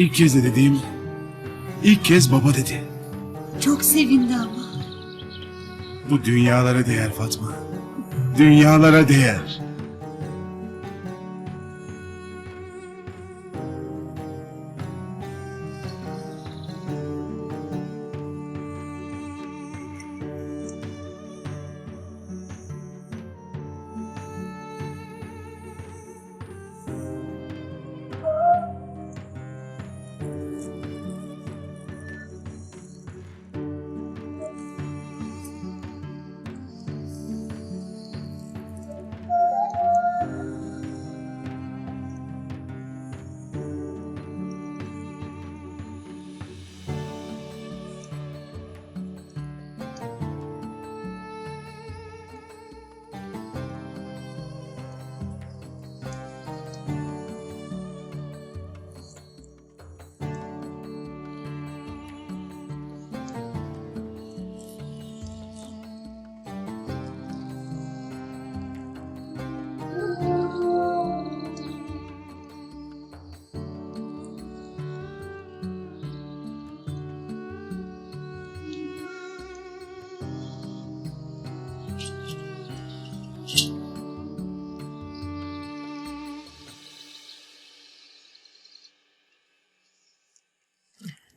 İlk kez de dediğim, ilk kez baba dedi. Çok sevindi ama. Bu dünyalara değer Fatma. Dünyalara değer.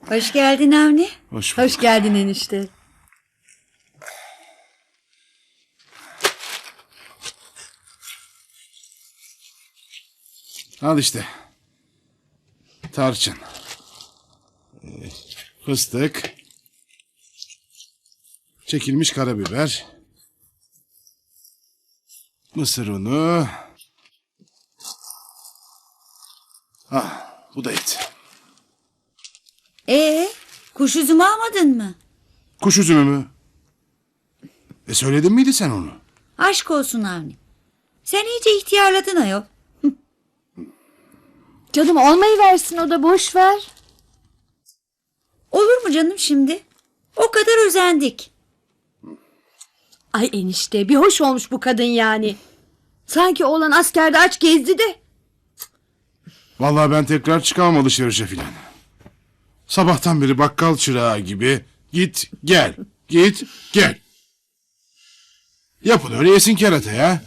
Hoş geldin Avni. Hoş bulduk. Hoş geldin enişte. Al işte. Tarçın. Fıstık. Çekilmiş karabiber. Mısır unu. Ah, bu da et. Kuş üzümü almadın mı? Kuş üzümü mü? E söyledin miydi sen onu? Aşk olsun Avni. Sen iyice ihtiyarladın ayol. Canım olmayı versin o da boş ver. Olur mu canım şimdi? O kadar özendik. Ay enişte bir hoş olmuş bu kadın yani. Sanki oğlan askerde aç gezdi de. Vallahi ben tekrar çıkamam alışverişe filan. Sabahtan beri bakkal çırağı gibi git gel git gel. Yapın öyle yesin kerata ya.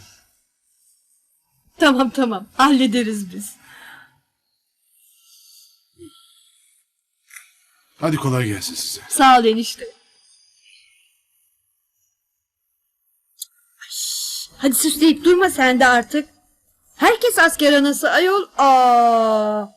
Tamam tamam hallederiz biz. Hadi kolay gelsin size. Sağ ol enişte. Hadi süsleyip durma sen de artık. Herkes asker anası ayol. Aa.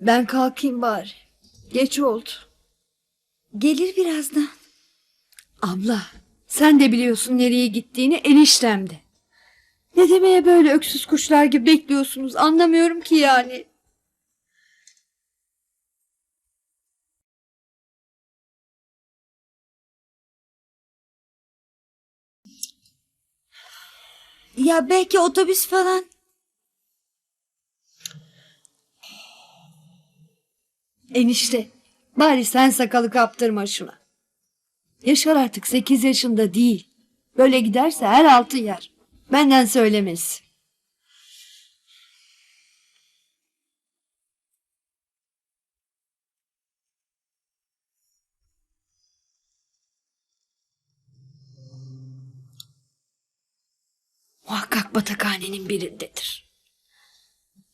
Ben kalkayım bari. Geç oldu. Gelir birazdan. Abla sen de biliyorsun nereye gittiğini eniştem de. Ne demeye böyle öksüz kuşlar gibi bekliyorsunuz anlamıyorum ki yani. Ya belki otobüs falan. Enişte bari sen sakalı kaptırma şuna. Yaşar artık sekiz yaşında değil. Böyle giderse her altı yer. Benden söylemesi. Muhakkak batakhanenin birindedir.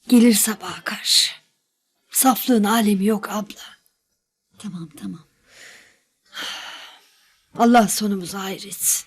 Gelir sabaha karşı. Saflığın alemi yok abla. Tamam tamam. Allah sonumuzu hayretsin.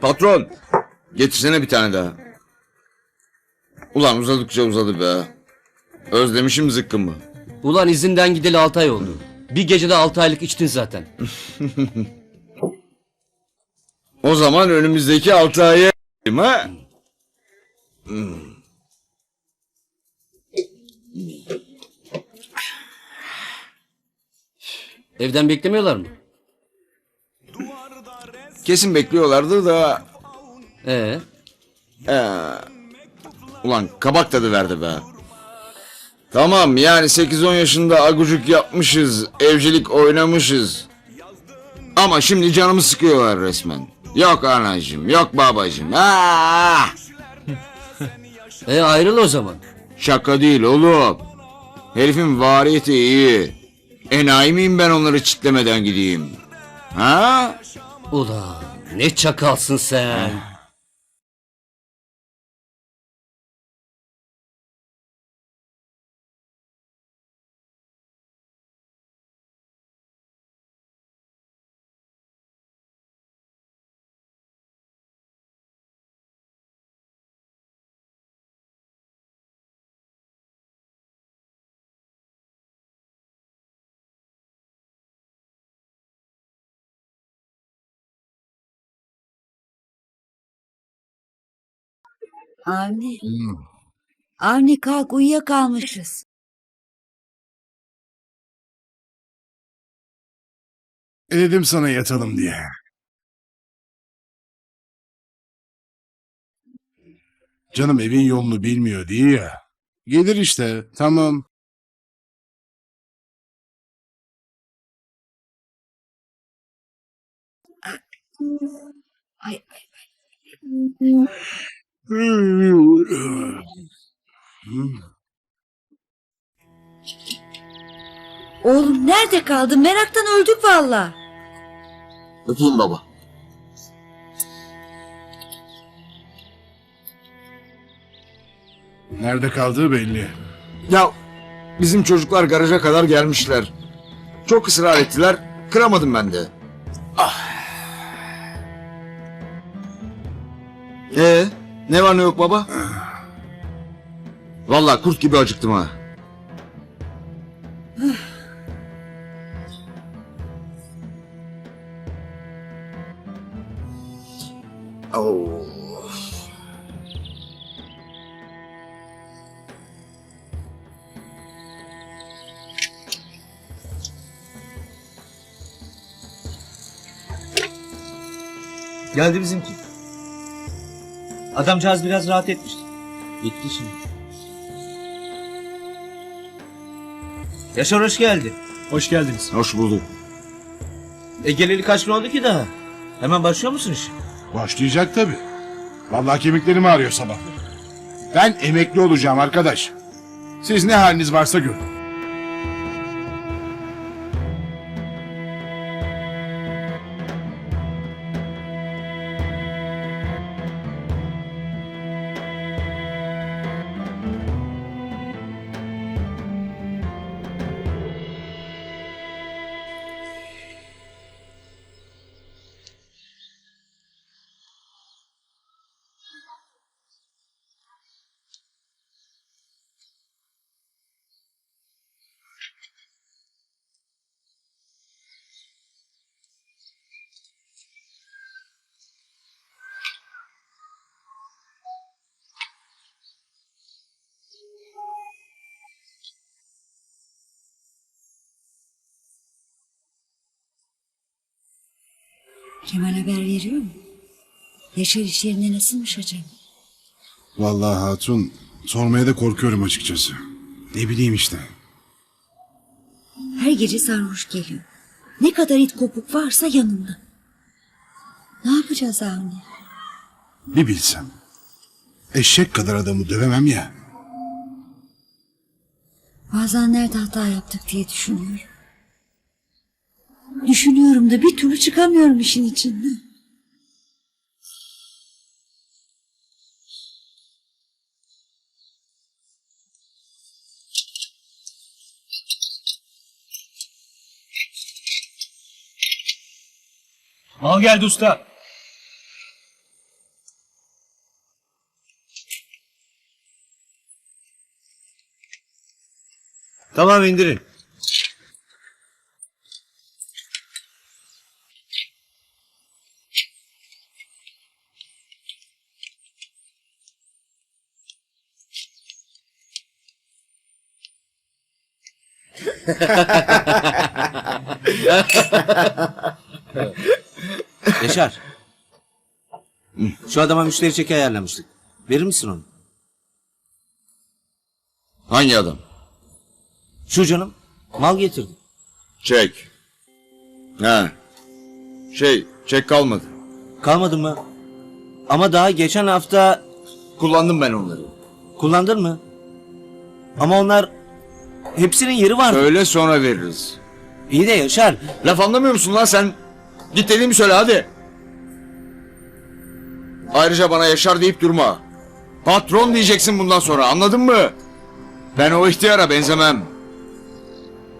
Patron, getirsene bir tane daha. Ulan uzadıkça uzadı be. Özlemişim zıkkımı. Ulan izinden gideli 6 ay oldu. Bir gecede 6 aylık içtin zaten. O zaman önümüzdeki altı aya ha? Evden beklemiyorlar mı? Kesin bekliyorlardı da... Ee, Ee, ulan kabak tadı verdi be. Tamam yani 8-10 yaşında agucuk yapmışız, evcilik oynamışız. Ama şimdi canımı sıkıyorlar resmen. Yok anacığım, yok babacığım. Aa! e ayrıl o zaman. Şaka değil oğlum. Herifin variyeti iyi. Enayi miyim ben onları çitlemeden gideyim? Ha? Ulan ne çakalsın sen. Avni. Avni kalk uyuyakalmışız. Dedim sana yatalım diye. Canım evin yolunu bilmiyor diye ya. Gelir işte tamam. Ay, ay. Oğlum nerede kaldın? Meraktan öldük valla. Öpeyim baba. Nerede kaldığı belli. Ya bizim çocuklar garaja kadar gelmişler. Çok ısrar ettiler. Kıramadım ben de. Ah. Ee, ne var ne yok baba? Vallahi kurt gibi acıktım ha. Oh. Geldi bizimki. Adamcağız biraz rahat etmişti. Gitti şimdi. Yaşar hoş geldi. Hoş geldiniz. Hoş bulduk. E geleli kaç gün oldu ki daha? Hemen başlıyor musun iş? Başlayacak tabii. Vallahi kemiklerimi ağrıyor sabah. Ben emekli olacağım arkadaş. Siz ne haliniz varsa görün. Kemal haber veriyor mu? Yaşar iş yerinde nasılmış acaba? Vallahi hatun sormaya da korkuyorum açıkçası. Ne bileyim işte. Her gece sarhoş geliyor. Ne kadar it kopuk varsa yanında. Ne yapacağız Avni? Bir bilsem. Eşek kadar adamı dövemem ya. Bazen nerede hata yaptık diye düşünüyorum. Düşünüyorum da bir türlü çıkamıyorum işin içinden. Al geldi usta. Tamam indirin. Yaşar. Şu adama müşteri çeki ayarlamıştık. Verir misin onu? Hangi adam? Şu canım. Mal getirdi. Çek. Ha. Şey, çek kalmadı. Kalmadı mı? Ama daha geçen hafta Kullandım ben onları. kullandın mı? Ama onlar hepsinin yeri var. Öyle sonra veririz. İyi de Yaşar. Laf anlamıyor musun lan sen? Git dediğimi söyle hadi. Ayrıca bana Yaşar deyip durma. Patron diyeceksin bundan sonra anladın mı? Ben o ihtiyara benzemem.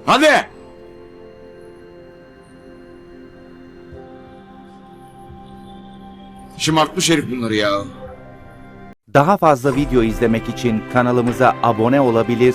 Hadi. Şımartmış herif bunları ya. Daha fazla video izlemek için kanalımıza abone olabilir,